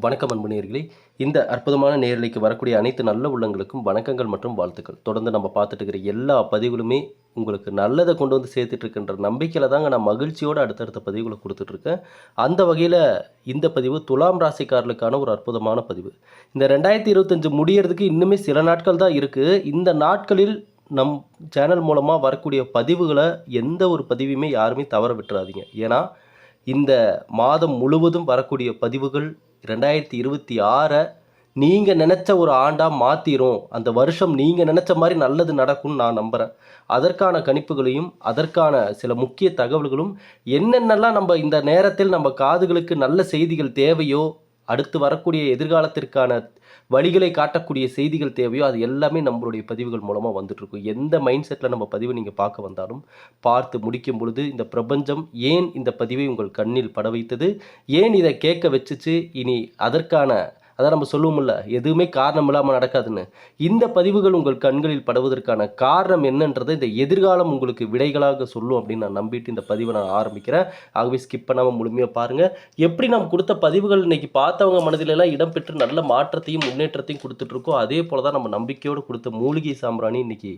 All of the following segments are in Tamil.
வணக்கம் அன்பு இந்த அற்புதமான நேரலைக்கு வரக்கூடிய அனைத்து நல்ல உள்ளங்களுக்கும் வணக்கங்கள் மற்றும் வாழ்த்துக்கள். தொடர்ந்து நம்ம பார்த்துட்டு இருக்கிற எல்லா பதிவுகளுமே உங்களுக்கு நல்லதை கொண்டு வந்து சேர்த்துட்டு இருக்கின்ற நம்பிக்கையில் தாங்க நான் மகிழ்ச்சியோடு அடுத்தடுத்த பதிவுகளை கொடுத்துட்ருக்கேன் அந்த வகையில் இந்த பதிவு துலாம் ராசிக்காரர்களுக்கான ஒரு அற்புதமான பதிவு. இந்த ரெண்டாயிரத்தி இருபத்தஞ்சு முடியறதுக்கு இன்னுமே சில நாட்கள் தான் இருக்குது இந்த நாட்களில் நம் சேனல் மூலமாக வரக்கூடிய பதிவுகளை எந்த ஒரு பதிவையுமே யாருமே தவற விட்டுறாதீங்க. ஏன்னா இந்த மாதம் முழுவதும் வரக்கூடிய பதிவுகள் ரெண்டாயிரத்தி இருபத்தி ஆறை நீங்கள் நினச்ச ஒரு ஆண்டாக மாற்றிரும் அந்த வருஷம் நீங்கள் நினச்ச மாதிரி நல்லது நடக்கும்னு நான் நம்புகிறேன் அதற்கான கணிப்புகளையும் அதற்கான சில முக்கிய தகவல்களும் என்னென்னலாம் நம்ம இந்த நேரத்தில் நம்ம காதுகளுக்கு நல்ல செய்திகள் தேவையோ அடுத்து வரக்கூடிய எதிர்காலத்திற்கான வழிகளை காட்டக்கூடிய செய்திகள் தேவையோ அது எல்லாமே நம்மளுடைய பதிவுகள் மூலமாக வந்துட்டுருக்கும். எந்த மைண்ட் செட்டில் நம்ம பதிவு நீங்கள் பார்க்க வந்தாலும் பார்த்து முடிக்கும் பொழுது இந்த பிரபஞ்சம் ஏன் இந்த பதிவை உங்கள் கண்ணில் பட வைத்தது ஏன் இதை கேட்க வச்சுச்சு? இனி அதற்கான அதான் நம்ம சொல்லுவோம்ல எதுவுமே காரணம் இல்லாமல் நடக்காதுன்னு. இந்த பதிவுகள் உங்கள் கண்களில் படுவதற்கான காரணம் என்னன்றதை இந்த எதிர்காலம் உங்களுக்கு விடைகளாக சொல்லும் அப்படின்னு நான் நம்பிட்டு இந்த பதிவை நான் ஆரம்பிக்கிறேன். ஆகவே ஸ்கிப் பண்ணாமல் முழுமையாக பாருங்கள் எப்படி நாம் கொடுத்த பதிவுகள் இன்னைக்கு பார்த்தவங்க மனதிலெல்லாம் இடம்பெற்று நல்ல மாற்றத்தையும் முன்னேற்றத்தையும் கொடுத்துட்ருக்கோம் அதே போல் தான் நம்ம நம்பிக்கையோடு கொடுத்த மூலிகை சாம்பிராணி இன்னைக்கு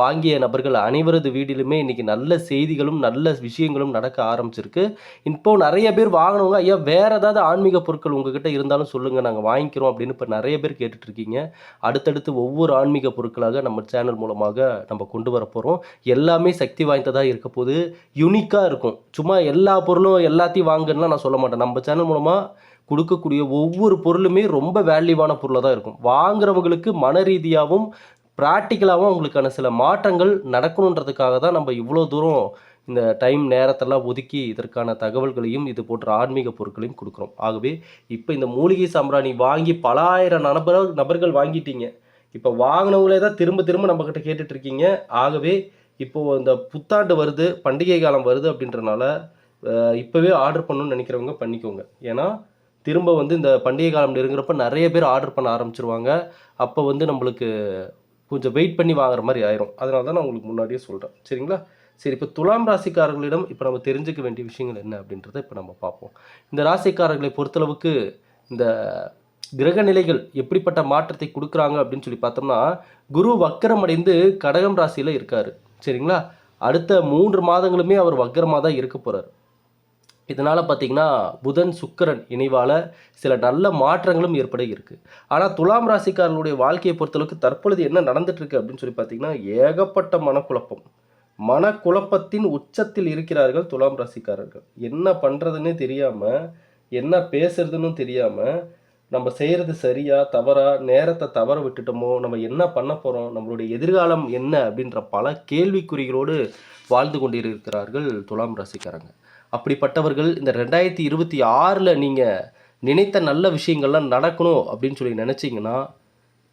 வாங்கிய நபர்கள் அனைவரது வீட்டிலுமே இன்னைக்கு நல்ல செய்திகளும் நல்ல விஷயங்களும் நடக்க ஆரம்பிச்சிருக்கு. இப்போ நிறைய பேர் வாங்கினவங்க ஐயா வேறு ஏதாவது ஆன்மீக பொருட்கள் உங்ககிட்ட இருந்தாலும் சொல்லுங்க நாங்கள் வாங்கிக்கிறோம் அப்படின்னு இப்போ நிறைய பேர் கேட்டுட்ருக்கீங்க. அடுத்தடுத்து ஒவ்வொரு ஆன்மீக பொருட்களாக நம்ம சேனல் மூலமாக நம்ம கொண்டு வர போகிறோம் எல்லாமே சக்தி வாய்ந்ததாக இருக்க போது யுனிக்காக இருக்கும். சும்மா எல்லா பொருளும் எல்லாத்தையும் வாங்கணும்லாம் நான் சொல்ல மாட்டேன். நம்ம சேனல் மூலமாக கொடுக்கக்கூடிய ஒவ்வொரு பொருளுமே ரொம்ப வேல்யூவான பொருளாக தான் இருக்கும். வாங்குறவங்களுக்கு மன ரீதியாகவும் ப்ராக்டிக்கலாகவும் அவங்களுக்கான சில மாற்றங்கள் நடக்கணுன்றதுக்காக தான் நம்ம இவ்வளோ தூரம் இந்த டைம் நேரத்தெல்லாம் ஒதுக்கி இதற்கான தகவல்களையும் இது போன்ற ஆன்மீக பொருட்களையும் கொடுக்குறோம். ஆகவே இப்போ இந்த மூலிகை சாம்பிராணி வாங்கி பல ஆயிரம் நபர் நபர்கள் வாங்கிட்டீங்க. இப்போ வாங்கினவங்களே தான் திரும்ப திரும்ப நம்மக்கிட்ட கேட்டுட்டு இருக்கீங்க. ஆகவே இப்போது இந்த புத்தாண்டு வருது பண்டிகை காலம் வருது அப்படின்றனால இப்போவே ஆர்டர் பண்ணணும்னு நினைக்கிறவங்க பண்ணிக்கோங்க. ஏன்னா திரும்ப வந்து இந்த பண்டிகை காலம் நெருங்குறப்ப நிறைய பேர் ஆர்டர் பண்ண ஆரம்பிச்சிருவாங்க. அப்போ வந்து நம்மளுக்கு கொஞ்சம் வெயிட் பண்ணி வாங்குற மாதிரி ஆயிரும். அதனால தான் நான் உங்களுக்கு முன்னாடியே சொல்கிறேன் சரிங்களா? சரி இப்போ துலாம் ராசிக்காரர்களிடம் இப்போ நம்ம தெரிஞ்சுக்க வேண்டிய விஷயங்கள் என்ன அப்படின்றத இப்போ நம்ம பார்ப்போம். இந்த ராசிக்காரர்களை பொறுத்தளவுக்கு இந்த கிரக நிலைகள் எப்படிப்பட்ட மாற்றத்தை கொடுக்குறாங்க அப்படின்னு சொல்லி பார்த்தோம்னா குரு வக்கரம் அடைந்து கடகம் ராசியில் இருக்கார். சரிங்களா? அடுத்த மூன்று மாதங்களுமே அவர் வக்கரமாக தான் இருக்க போகிறார் இதனால் பார்த்தீங்கன்னா புதன் சுக்கரன் இணைவால் சில நல்ல மாற்றங்களும் ஏற்பட இருக்குது ஆனால் துலாம் ராசிக்காரர்களுடைய வாழ்க்கையை பொறுத்தளவுக்கு தற்பொழுது என்ன நடந்துட்டுருக்கு அப்படின்னு சொல்லி பார்த்தீங்கன்னா ஏகப்பட்ட மனக்குழப்பம். மனக்குழப்பத்தின் உச்சத்தில் இருக்கிறார்கள் துலாம் ராசிக்காரர்கள். என்ன பண்ணுறதுன்னே தெரியாமல் என்ன பேசுறதுன்னு தெரியாமல் நம்ம செய்கிறது சரியா தவறா நேரத்தை தவற விட்டுட்டோமோ நம்ம என்ன பண்ண போகிறோம் நம்மளுடைய எதிர்காலம் என்ன அப்படின்ற பல கேள்விக்குறிகளோடு வாழ்ந்து கொண்டிருக்கிறார்கள் துலாம் ராசிக்காரங்க. அப்படிப்பட்டவர்கள் இந்த ரெண்டாயிரத்தி இருபத்தி ஆறில் நீங்கள் நினைத்த நல்ல விஷயங்கள்லாம் நடக்கணும் அப்படின்னு சொல்லி நினச்சிங்கன்னா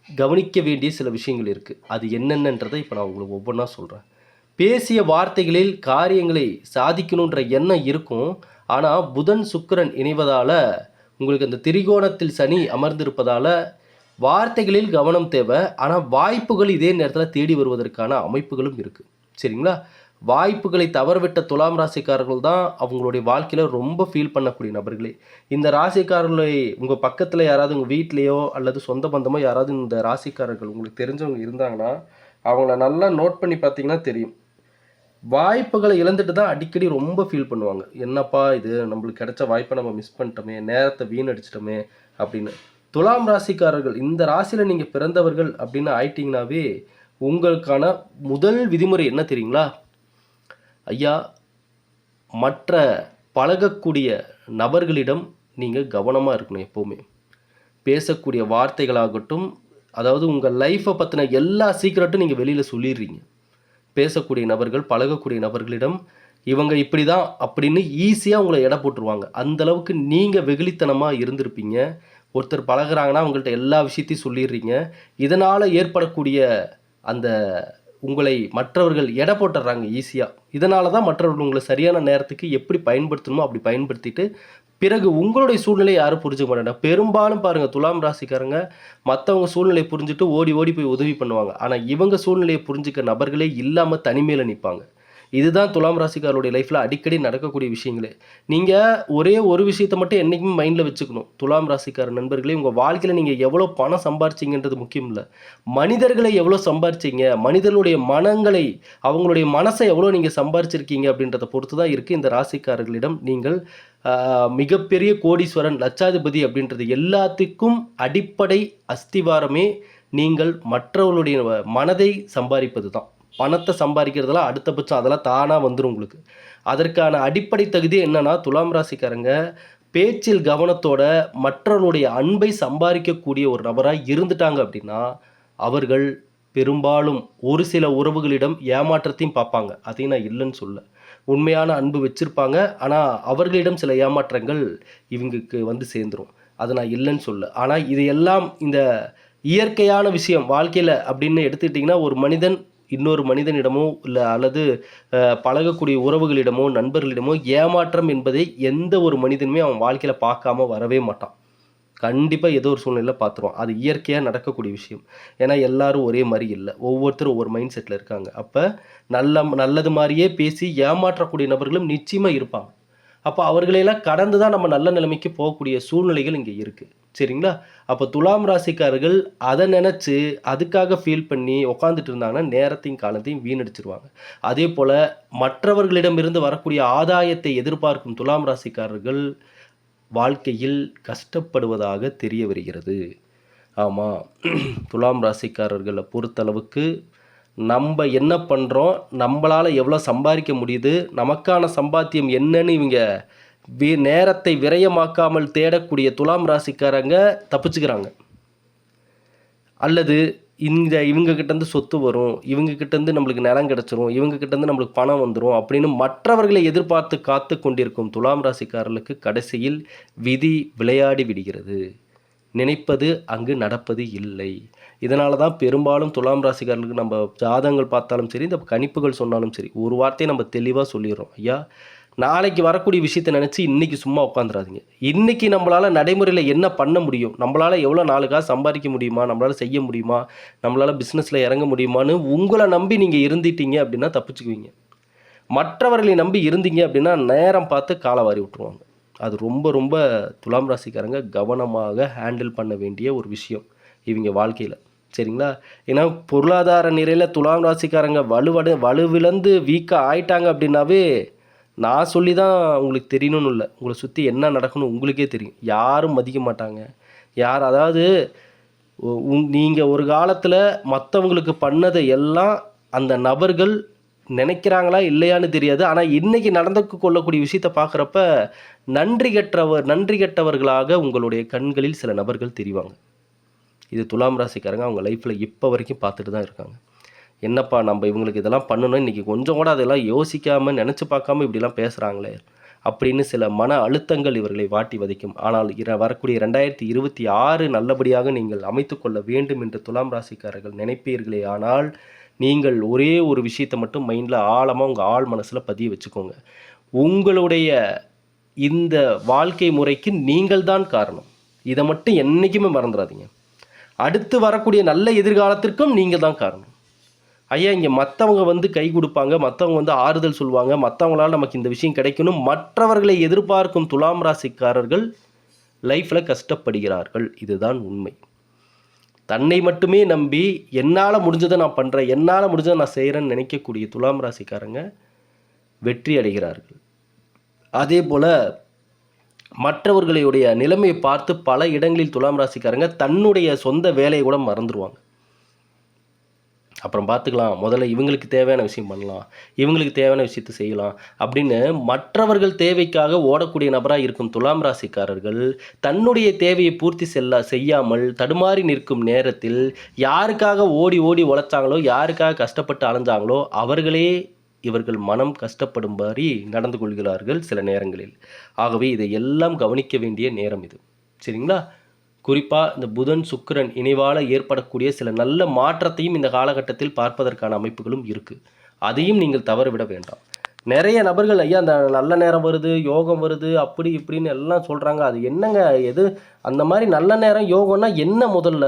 கவனிக்க வேண்டிய சில விஷயங்கள் இருக்குது அது என்னென்னன்றதை இப்போ நான் உங்களுக்கு ஒவ்வொன்றா சொல்கிறேன் பேசிய வார்த்தைகளில் காரியங்களை சாதிக்கணுன்ற எண்ணம் இருக்கும். ஆனால் புதன் சுக்கிரன் இணைவதால் உங்களுக்கு அந்த திரிகோணத்தில் சனி அமர்ந்திருப்பதால் வார்த்தைகளில் கவனம் தேவை. ஆனால் வாய்ப்புகள் இதே நேரத்தில் தேடி வருவதற்கான அமைப்புகளும் இருக்குது சரிங்களா? வாய்ப்புகளை தவறவிட்ட துலாம் ராசிக்காரர்கள் தான் அவங்களுடைய வாழ்க்கையில் ரொம்ப ஃபீல் பண்ணக்கூடிய நபர்களே. இந்த ராசிக்காரர்களை உங்கள் பக்கத்தில் யாராவது உங்கள் வீட்லேயோ அல்லது சொந்த பந்தமோ யாராவது இந்த ராசிக்காரர்கள் உங்களுக்கு தெரிஞ்சவங்க இருந்தாங்கன்னா அவங்கள நல்லா நோட் பண்ணி பார்த்தீங்கன்னா தெரியும். வாய்ப்புகளை இழந்துட்டு தான் அடிக்கடி ரொம்ப ஃபீல் பண்ணுவாங்க. என்னப்பா இது? நம்மளுக்கு கிடைச்ச வாய்ப்பை நம்ம மிஸ் பண்ணிட்டோமே நேரத்தை வீணடிச்சிட்டோமே அப்படின்னு. துலாம் ராசிக்காரர்கள் இந்த ராசியில் நீங்கள் பிறந்தவர்கள் அப்படின்னு ஆயிட்டீங்கனாவே உங்களுக்கான முதல் விதிமுறை என்ன தெரியுங்களா? ஐயா மற்ற பழகக்கூடிய நபர்களிடம் நீங்கள் கவனமாக இருக்கணும் எப்போவுமே. பேசக்கூடிய வார்த்தைகளாகட்டும் அதாவது உங்கள் லைஃப்பை பற்றின எல்லா சீக்கிரட்டும் நீங்கள் வெளியில் சொல்லிடுறீங்க. பேசக்கூடிய நபர்கள் பழகக்கூடிய நபர்களிடம் இவங்க இப்படி தான் அப்படின்னு ஈஸியாக உங்களை எடை போட்டுருவாங்க. அந்தளவுக்கு நீங்கள் வெகுளித்தனமாக இருந்திருப்பீங்க. ஒருத்தர் பழகுறாங்கன்னா அவங்கள்ட்ட எல்லா விஷயத்தையும் சொல்லிடுறீங்க. இதனால் ஏற்படக்கூடிய அந்த உங்களை மற்றவர்கள் எடை போட்டுடுறாங்க ஈஸியாக இதனால தான் மற்றவர்கள் உங்களை சரியான நேரத்துக்கு எப்படி பயன்படுத்தணுமோ அப்படி பயன்படுத்திட்டு பிறகு உங்களுடைய சூழ்நிலையை யாரும் புரிஞ்சுக்க மாட்டாங்க. பெரும்பாலும் பாருங்கள் துலாம் ராசிக்காரங்க மற்றவங்க சூழ்நிலையை புரிஞ்சுட்டு ஓடி ஓடி போய் உதவி பண்ணுவாங்க. ஆனால் இவங்க சூழ்நிலையை புரிஞ்சுக்க நபர்களே இல்லாமல் தனிமையில் நிற்பாங்க இதுதான் துலாம் ராசிக்காரருடைய லைஃப்பில் அடிக்கடி நடக்கக்கூடிய விஷயங்களே. நீங்கள் ஒரே ஒரு விஷயத்தை மட்டும் என்றைக்குமே மைண்டில் வச்சுக்கணும். துலாம் ராசிக்கார நண்பர்களே உங்கள் வாழ்க்கையில் நீங்கள் எவ்வளோ பணம் சம்பாரிச்சிங்கன்றது முக்கியம் இல்லை. மனிதர்களை எவ்வளோ சம்பாரிச்சிங்க? மனிதர்களுடைய மனங்களை அவங்களுடைய மனசை எவ்வளோ நீங்கள் சம்பாரிச்சிருக்கீங்க அப்படின்றத பொறுத்து தான் இருக்குது இந்த ராசிக்காரர்களிடம் நீங்கள் மிகப்பெரிய கோடீஸ்வரன் லட்சாதிபதி அப்படின்றது எல்லாத்துக்கும் அடிப்படை அஸ்திவாரமே நீங்கள் மற்றவர்களுடைய மனதை சம்பாதிப்பது தான் பணத்தை சம்பாதிக்கிறதெல்லாம் அடுத்தபட்சம் அதெல்லாம் தானாக வந்துடும் உங்களுக்கு. அதற்கான அடிப்படை தகுதி என்னென்னா துலாம் ராசிக்காரங்க பேச்சில் கவனத்தோட மற்றவர்களுடைய அன்பை சம்பாதிக்கக்கூடிய ஒரு நபராக இருந்துட்டாங்க அப்படின்னா அவர்கள் பெரும்பாலும் ஒரு சில உறவுகளிடம் ஏமாற்றத்தையும் பார்ப்பாங்க. அதையும் நான் இல்லைன்னு சொல்ல. உண்மையான அன்பு வச்சுருப்பாங்க. ஆனால் அவர்களிடம் சில ஏமாற்றங்கள் இவங்களுக்கு வந்து சேர்ந்துரும். அதை நான் இல்லைன்னு சொல்ல. ஆனால் இதையெல்லாம் இந்த இயற்கையான விஷயம் வாழ்க்கையில் அப்படின்னு எடுத்துக்கிட்டிங்கன்னா ஒரு மனிதன் இன்னொரு மனிதனிடமோ இல்லை அல்லது பழகக்கூடிய உறவுகளிடமோ நண்பர்களிடமோ ஏமாற்றம் என்பதை எந்த ஒரு மனிதனுமே அவன் வாழ்க்கையில் பார்க்காம வரவே மாட்டான். கண்டிப்பாக ஏதோ ஒரு சூழ்நிலையில் பார்த்துருவோம் அது இயற்கையாக நடக்கக்கூடிய விஷயம். ஏன்னா எல்லாரும் ஒரே மாதிரி இல்லை. ஒவ்வொருத்தரும் ஒவ்வொரு மைண்ட் செட்டில் இருக்காங்க. அப்போ நல்ல நல்லது மாதிரியே பேசி ஏமாற்றக்கூடிய நபர்களும் நிச்சயமாக இருப்பாங்க. அப்போ அவர்களையெல்லாம் கடந்து தான் நம்ம நல்ல நிலைமைக்கு போகக்கூடிய சூழ்நிலைகள் இங்கே இருக்குது சரிங்களா? அப்போ துலாம் ராசிக்காரர்கள் அதை நினச்சி அதுக்காக ஃபீல் பண்ணி உட்காந்துட்டு இருந்தாங்கன்னா நேரத்தையும் காலத்தையும் வீணடிச்சிருவாங்க. அதே போல் மற்றவர்களிடமிருந்து வரக்கூடிய ஆதாயத்தை எதிர்பார்க்கும் துலாம் ராசிக்காரர்கள் வாழ்க்கையில் கஷ்டப்படுவதாக தெரிய வருகிறது. ஆமாம் துலாம் ராசிக்காரர்களை பொறுத்தளவுக்கு நம்ம என்ன பண்ணுறோம் நம்மளால் எவ்வளோ சம்பாதிக்க முடியுது? நமக்கான சம்பாத்தியம் என்னன்னு இவங்க வி நேரத்தை விரயமாக்காமல் தேடக்கூடிய துலாம் ராசிக்காரங்க தப்பிச்சுக்கிறாங்க. அல்லது இந்த இவங்க கிட்டேருந்து சொத்து வரும் இவங்க கிட்டேருந்து நம்மளுக்கு நிலம் கிடச்சிரும் இவங்கக்கிட்டேருந்து நம்மளுக்கு பணம் வந்துடும் அப்படின்னு மற்றவர்களை எதிர்பார்த்து காத்து கொண்டிருக்கும் துலாம் ராசிக்காரர்களுக்கு கடைசியில் விதி விளையாடி விடுகிறது. நினைப்பது அங்கு நடப்பது இல்லை. இதனால தான் பெரும்பாலும் துலாம் ராசிக்காரர்களுக்கு நம்ம ஜாதகங்கள் பார்த்தாலும் சரி இந்த கணிப்புகள் சொன்னாலும் சரி ஒரு வார்த்தையை நம்ம தெளிவாக சொல்லிடுறோம். ஐயா நாளைக்கு வரக்கூடிய விஷயத்தை நினச்சி இன்றைக்கி சும்மா உட்காந்துடாதீங்க இன்றைக்கி நம்மளால் நடைமுறையில் என்ன பண்ண முடியும்? நம்மளால் எவ்வளோ நாளுக்காக சம்பாதிக்க முடியுமா? நம்மளால் செய்ய முடியுமா? நம்மளால் பிஸ்னஸில் இறங்க முடியுமான்னு உங்களை நம்பி நீங்கள் இருந்துட்டீங்க அப்படின்னா தப்பிச்சுக்குவீங்க. மற்றவர்களை நம்பி இருந்தீங்க அப்படின்னா நேரம் பார்த்து காலை வாரி விட்டுருவாங்க. அது ரொம்ப ரொம்ப துலாம் ராசிக்காரங்க கவனமாக ஹேண்டில் பண்ண வேண்டிய ஒரு விஷயம் இவங்க வாழ்க்கையில். சரிங்களா? ஏன்னா பொருளாதார நிலையில் துலாம் ராசிக்காரங்க வலுவடு வலுவிழந்து வீக்காக ஆயிட்டாங்க அப்படின்னாவே நான் சொல்லி தான் உங்களுக்கு தெரியணும்னு இல்லை. உங்களை சுற்றி என்ன நடக்கணும் உங்களுக்கே தெரியும். யாரும் மதிக்க மாட்டாங்க. யார் அதாவது நீங்கள் ஒரு காலத்தில் மற்றவங்களுக்கு பண்ணதை எல்லாம் அந்த நபர்கள் நினைக்கிறாங்களா இல்லையான்னு தெரியாது. ஆனால் இன்றைக்கி நடந்து கொள்ளக்கூடிய விஷயத்தை பார்க்குறப்ப நன்றி கெட்டவர் நன்றி கெட்டவர்களாக உங்களுடைய கண்களில் சில நபர்கள் தெரிவாங்க. இது துலாம் ராசிக்காரங்க அவங்க லைஃப்பில் இப்போ வரைக்கும் பார்த்துட்டு தான் இருக்காங்க. என்னப்பா நம்ம இவங்களுக்கு இதெல்லாம் பண்ணணும்? இன்றைக்கி கொஞ்சம் கூட அதெல்லாம் யோசிக்காமல் நினச்சி பார்க்காம இப்படிலாம் பேசுகிறாங்களே அப்படின்னு சில மன அழுத்தங்கள் இவர்களை வாட்டி வதைக்கும். ஆனால் இர வரக்கூடிய ரெண்டாயிரத்தி இருபத்தி ஆறு நல்லபடியாக நீங்கள் அமைத்து கொள்ள வேண்டும் என்று துலாம் ராசிக்காரர்கள் நினைப்பீர்களே. ஆனால் நீங்கள் ஒரே ஒரு விஷயத்தை மட்டும் மைண்டில் ஆழமாக உங்கள் ஆழ் மனசில் பதிய வச்சுக்கோங்க. உங்களுடைய இந்த வாழ்க்கை முறைக்கு நீங்கள் தான் காரணம். இதை மட்டும் என்றைக்குமே மறந்துடாதீங்க. அடுத்து வரக்கூடிய நல்ல எதிர்காலத்திற்கும் நீங்கள் தான் காரணம். ஐயா இங்கே மற்றவங்க வந்து கை கொடுப்பாங்க மற்றவங்க வந்து ஆறுதல் சொல்லுவாங்க மற்றவங்களால் நமக்கு இந்த விஷயம் கிடைக்கணும். மற்றவர்களை எதிர்பார்க்கும் துலாம் ராசிக்காரர்கள் லைஃப்பில் கஷ்டப்படுகிறார்கள். இதுதான் உண்மை. தன்னை மட்டுமே நம்பி என்னால் முடிஞ்சதை நான் பண்ணுறேன் என்னால் முடிஞ்சதை நான் செய்கிறேன்னு நினைக்கக்கூடிய துலாம் ராசிக்காரங்க வெற்றி அடைகிறார்கள். அதே போல் மற்றவர்களுடைய நிலைமையை பார்த்து பல இடங்களில் துலாம் ராசிக்காரங்க தன்னுடைய சொந்த வேலையை கூட மறந்துடுவாங்க அப்புறம் பார்த்துக்கலாம் முதல்ல இவங்களுக்கு தேவையான விஷயம் பண்ணலாம் இவங்களுக்கு தேவையான விஷயத்தை செய்யலாம் அப்படின்னு மற்றவர்கள் தேவைக்காக ஓடக்கூடிய நபராக இருக்கும் துலாம் ராசிக்காரர்கள் தன்னுடைய தேவையை பூர்த்தி செல்ல செய்யாமல் தடுமாறி நிற்கும் நேரத்தில் யாருக்காக ஓடி ஓடி உழைச்சாங்களோ யாருக்காக கஷ்டப்பட்டு அலைஞ்சாங்களோ அவர்களே இவர்கள் மனம் கஷ்டப்படும்படி நடந்து கொள்கிறார்கள் சில நேரங்களில். ஆகவே இதை எல்லாம் கவனிக்க வேண்டிய நேரம் இது. சரிங்களா? குறிப்பாக இந்த புதன் சுக்கிரன் இணைவால் ஏற்படக்கூடிய சில நல்ல மாற்றத்தையும் இந்த காலகட்டத்தில் பார்ப்பதற்கான அமைப்புகளும் இருக்குது அதையும் நீங்கள் தவறவிட வேண்டாம். நிறைய நபர்கள் ஐயா அந்த நல்ல நேரம் வருது யோகம் வருது அப்படி இப்படின்னு எல்லாம் சொல்கிறாங்க அது என்னங்க எது? அந்த மாதிரி நல்ல நேரம் யோகம்னா என்ன முதல்ல?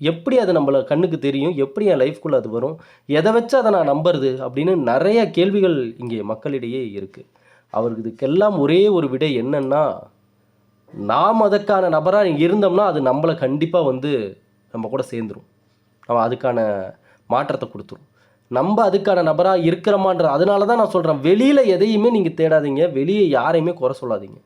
எப்படி அது நம்மளை கண்ணுக்கு தெரியும்? எப்படி என் லைஃப்குள்ளே அது வரும்? எதை வச்சு அதை நான் நம்புறது? அப்படின்னு நிறைய கேள்விகள் இங்கே மக்களிடையே இருக்குது அவருக்கு இதுக்கெல்லாம் ஒரே ஒரு விடை என்னென்னா நாம் அதற்கான நபராக இருந்தோம்னா அது நம்மளை கண்டிப்பாக வந்து நம்ம கூட சேர்ந்துடும் நம்ம அதுக்கான மாற்றத்தை கொடுத்துரும். நம்ம அதுக்கான நபராக இருக்கிறோமான்ற அதனால தான் நான் சொல்கிறேன் வெளியில் எதையுமே நீங்கள் தேடாதீங்க. வெளியே யாரையுமே குறை சொல்லாதீங்க.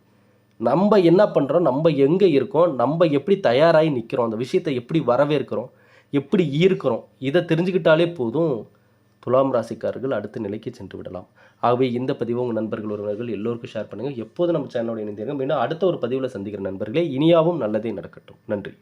நம்ம என்ன பண்ணுறோம் நம்ம எங்கே இருக்கோம்? நம்ம எப்படி தயாராகி நிற்கிறோம் அந்த விஷயத்தை எப்படி வரவேற்கிறோம்? எப்படி ஈர்க்கிறோம்? இதை தெரிஞ்சுக்கிட்டாலே போதும். துலாம் ராசிக்காரர்கள் அடுத்த நிலைக்கு சென்று விடலாம். ஆகவே இந்த பதிவு உங்கள் நண்பர்கள் உறவினர்கள் எல்லோருக்கும் ஷேர் பண்ணுங்கள் எப்போதும் நம்ம சேனலோட இணைந்திருங்க. மீண்டும் அடுத்த ஒரு பதிவில் சந்திக்கிற நண்பர்களே இனியாவும் நல்லதே நடக்கட்டும். நன்றி.